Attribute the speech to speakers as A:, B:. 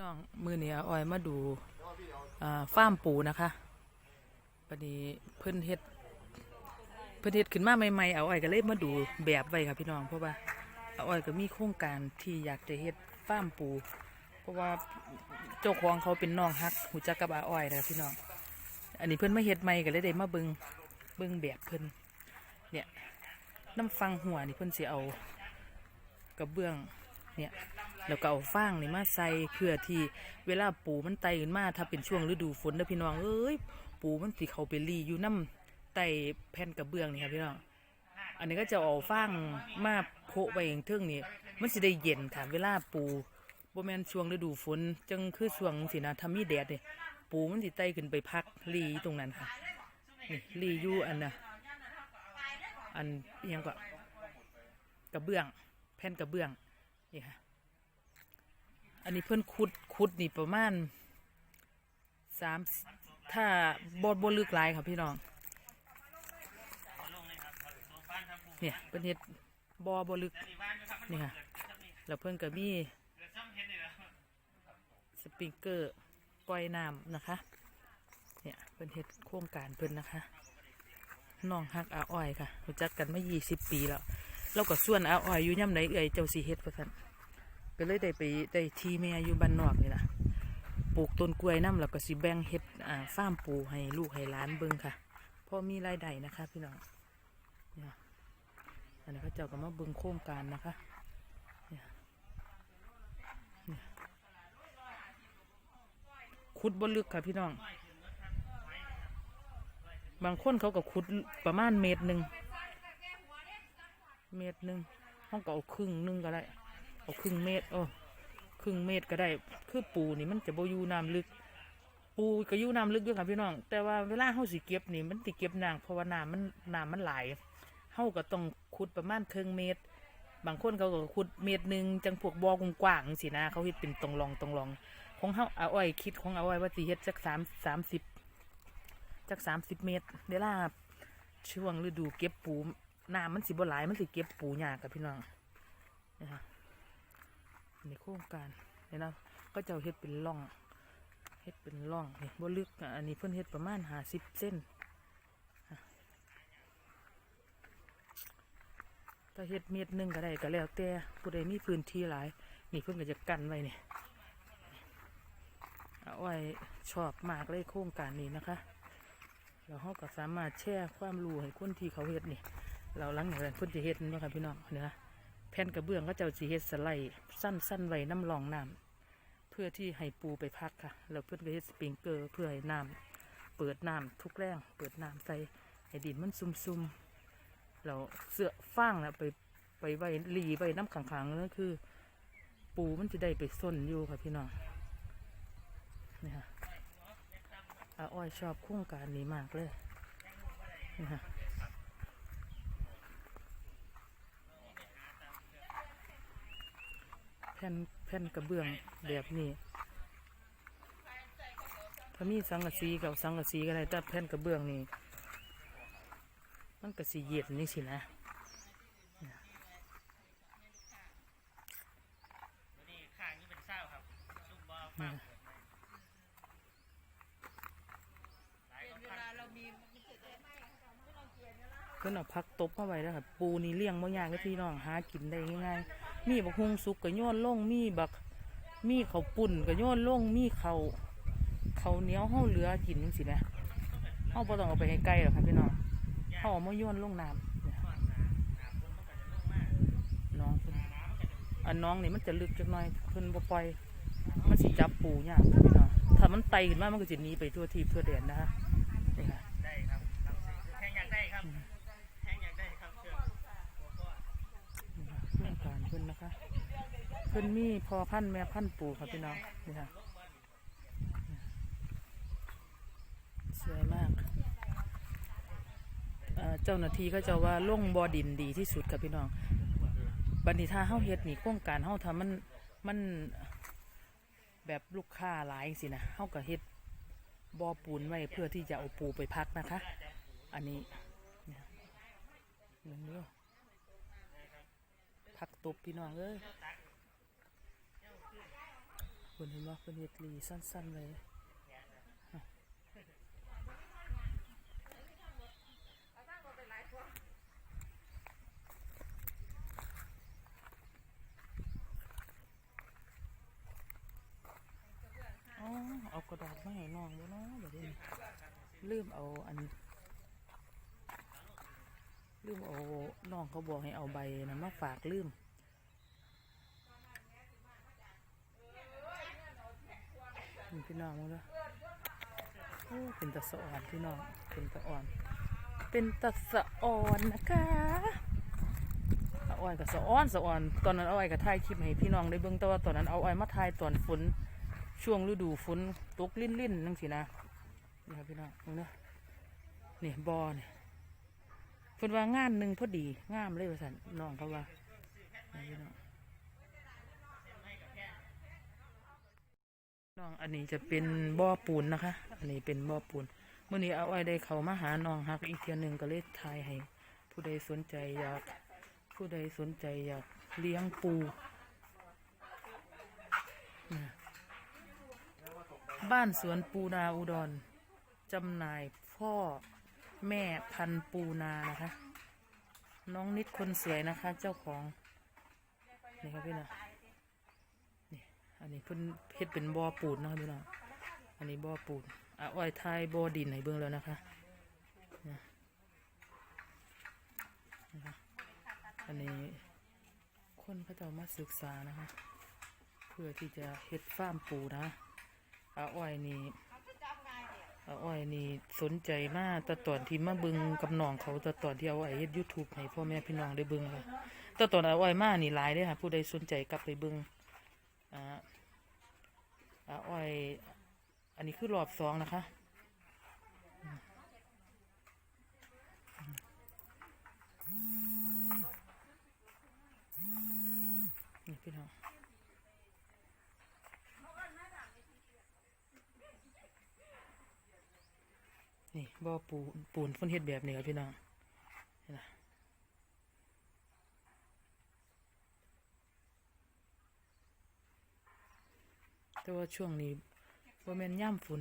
A: น้องมือเนี่ยออยมาดูอ่าฟาร์มปูนะคะปนี้เพิ่นเฮ็ดเพิ่นเฮ็ดขึ้นมาใหม่ๆเอาอ้อยก็เลยมาดูแบบไว้ค่ะพี่น้องเพราะว่าเอาอ้อยก็มีโครงการที่อยากจะเฮ็ดฟาร์มปู เพราะว่าเจ้าของเขาเป็นน้องฮักหูจักกับอาอ้อยนะพี่น้องอันนี้เพิ่นมาเฮ็ดใหม่ก็เลยได้มาเบิงเบิงแบบเพิ่นเนี่ยน้ำฟังหัวนี่เพิ่นสิเอากระเบื้องเนี่ย แล้วก็เอาฟางนี่มาใส่เพื่อที่เวลาปูมันไตขึ้นมาถ้าเป็นช่วงฤดูฝนนะพี่น้องเอ้ยปูมันสิเขาไปรีอยู่น้ำไตแผ่นกระเบื้องนี่ครับพี่น้องอันนี้ก็จะเอาฟางมาโพะไว้อย่างเทิงนี่มันสิได้เย็นค่ะเวลาปูบ่แม่นช่วงฤดูฝนจังคือช่วงสินะถ้ามีแดดเนี่ยปูมันสิไตขึ้นไปพักรีตรงนั้นค่ะนี่รีอยู่อันน่ะอันยังก็กระเบื้อง แผ่นกระเบื้องนี่ค่ะ นนี้เพื่อนขุดขุดนี่ประมาณสามถ้าบดบลึกหลายครับพี่น้องเนี่ยเป็นเห็ดบอบลึกนี่ค่ะแล้วเพื่อนก็มีสปริงเกอร์ปล่อยน้ำนะคะ เนี่ยเป็นเห็ดโครงการเพิ่อนนะคะน้องฮักอาอ้อยค่ะรู้จักกันมายี่สิบปีแล้ว เราก็ส่วนอาอ้อยอยู่ย่ำไหนเอ่ยเจ้าสีเฮ็ดประทัน ก็เลยได้ไปได้ทีแม่อยู่บ้านนอกนี่ล่ะปลูกต้นกล้วยน้ำแล้วก็สิแบ่งเฮ็ดอ่าฟาร์มปูให้ลูกให้หลานเบิ่งค่ะพอมีรายได้นะคะพี่น้องเนี่ยอันนี้เขาเจ้าก็มาเบิ่งโครงการนะคะเนี่ยเนี่ยขุดบนลึกค่ะพี่น้อง บางคนเขาก็ขุดประมาณเมตรหนึ่ง เมตรหนึ่งห้องก็เอาครึ่งหนึงก็ได้ เอาครึ่งเมตรโอ้ครึ่งเมตรก็ได้ คือปูนี่มันจะบ่อยู่น้ำลึก ปูก็อยู่น้ำลึกด้วยค่ะพี่น้อง แต่ว่าเวลาเฮาสิเก็บนี่มันสิเก็บนางเพราะว่าน้ำมันน้ำมันไหลเฮาก็ต้องขุดประมาณครึ่งเมตร บางคนเขาก็ขุดเมตรหนึ่งจังพวกบ่อกว้างๆสินะ เขาเฮ็ดเป็นตรงรองตรงรอง ของเฮาเอาอ้อยคิดของเอาอ้อยว่าสิเฮ็ดจักสามสามสิบจักสามสิบเมตรเวลาช่วงฤดูเก็บปูน้ำมันสิบ่หลายมันสิเก็บปูยากกับพี่น้องนี่ค่ะ ในโครงการเนี่ยนะก็จะเฮ็ดเป็นร่องเฮ็ดเป็นร่องนี่บ่ลึกอันนี้เพิ่นเฮ็ดประมาณห้าสิบเส้นถ้าเฮ็ดเม็ดหนึงก็ได้ก็แล้วแต่ผู้ใดมีพื้นที่หลาย นี่เพิ่นก็จะกันไว้นี่เอาไว้ชอบมากเลยโครงการนี้นะคะแล้วเราก็สามารถแชร์ความรู้ให้คนที่เขาเฮ็ดนี่ เราหลังอย่างนั้นเพิ่นจะเฮ็ดนะค่ะพี่น้องเนื้อ แผ่นกระเบื้องก็เจ้าสิเฮ็ดสไลด์สั้นๆไว้น้ำรองน้ำเพื่อที่ให้ปูไปพักค่ะ แล้วเพิ่นก็เฮ็ดสปริงเกอร์เพื่อให้น้ำเปิดน้ำทุกแรงเปิดน้ำใส่ให้ดินมันซุ่มๆเราเสือฟางนะไปไปไว้รีไว้น้ำขังๆนั่นคือ ปูมันจะได้ไปส้นอยู่ค่ะพี่น้องนี่ค่ะอาอ้อยชอบโครงการนี้มากเลยนี่ค่ะ ผ่นแผ่นกระเบื้องแบบนี้ถ้ามีสังกะสีกับสังกะสีก็ได้แต่แผ่นกระเบื้องนี่มันกระสีเย็นนี่สินะ
B: นี่ข้างนี้เป็นเศร้าครับลูกบอล
A: นี่
B: หลายคนพัน
A: เพิ่นเอาพักตบเข้าไว้แล้วค่ะปูนี่เลี้ยงบ่ยากเลยพี่น้องหากินได้ง่ายๆมีบักฮุงสุกก็โยนลงมีบักมีเขาปุ่นก็โยนลงมีเขาวข้าเนี้ยวเฮาเหลือกินจังซี่นะเฮาบ่ต้องเอาไปให้ไกลหรอกค่ะพี่น้องเฮาเอามาโยนลงน้ำน้องเพิ่นอันน้องนี่มันจะลึกจักหน่อยเพิ่นบ่ปล่อยมันสิจับปูยากพี่น้องถ้ามันไตขึ้นมามันก็จะหนีไปทั่วทีทั่วแดนนะคะนี่ค่ะ
B: ได้ครับครับแทงอยากได้ครับแทงอยากได้ครับเชื่อหัวข้อ
A: โครงการเพิ่นนะคะ เพิ่นมีพอพันแม่พันปูค่ะพี่น้องนี่ค่ะสวยมากเจ้าหน้าที่ก็จะว่าล่งบอดินดีที่สุดค่ะพี่น้องบัดนิทาเฮาเฮ็ดนี่โครงการเฮาทำมันมันแบบลูกค้าหลายสินะเฮาก็เฮ็ดบอปูนไว้เพื่อที่จะเอาปูไปพักนะคะ อันนี้เนี่ยหนึ่งเดียวผักตบพี่น้องเอ้ย คุณเห็นว่าเป็นเฮ็ดลีสั้นๆเลยอ๋อเอากระดาษมาให้น้องด้วยเนาะแบบนี้ลืมเอาอันลืมเอาน้องเขาบอกให้เอาใบนะมาฝากลืม นี่พี่น้องมึงเด้อโอ้เป็นตะสะอ่อนพี่น้อง เป็นตะอ่อน เป็นตะสะอ่อนนะคะสะอ่อนกับสะอ่อนสะอ่อน ตอนนั้นเอาไอ้กับถ่ายคลิปให้พี่น้องได้เบิ่งแต่ว่าตอนนั้นเอาไอ้มาถ่ายตอนฝน ช่วงฤดูฝนตกลิ่นลิ่นนั่งสินะนี่ครับพี่น้องมึงเด้อนี่บอเนี่ยเพิ่นว่างานหนึ่งพอดีงามเลยว่าสันน้องเขาว่านี่พี่น้อง น้องอันนี้จะเป็นบ่อปูนนะคะ อันนี้เป็นบ่อปูนเมื่อนี้เอาไว้ได้เขามาหาน้องฮักอีกเทียหนึ่งก็เลยทายให้ ผู้ใดสนใจอยาก ผู้ใดสนใจอยากเลี้ยงปูบ้านสวนปูนาอุดรจำหน่ายพ่อแม่พันปูนานะคะ น้องนิดคนสวยนะคะ เจ้าของนี่ครับพี่นะ อันนี้เพิ่นเฮ็ดเป็นบ่อปูนเนาะพี่น้องอันนี้บ่อปูนอะอ้อยทายบ่อดินให้เบิ่งแล้วนะคะนี่ยนะคะอันนี้คนเขาจะมาศึกษานะคะ เพื่อที่จะเฮ็ดฟาร์มปูนะอาอ้อยนี่อาอ้อยนี่สนใจมากแต่ตอนที่มาเบิ่งกับน้องเขาแต่ตอนที่เอาไอ้เฮ็ด YouTube ให้พ่อแม่พี่น้องได้เบิ่งเลยแต่ตอนอาอ้อยมากนี่หลายเด้อค่ะผู้ใดสนใจกลับไปเบิ่งอ่า อาอ้อย อันนี้คือรอบสองนะคะนี่พี่น้องนี่บ่อปูนปูนเพ่นเฮ็ดแบบนี้ครับพี่น้องเห็นไหม แต่ว่าช่วงนี้บ่แม่นย่ำฝน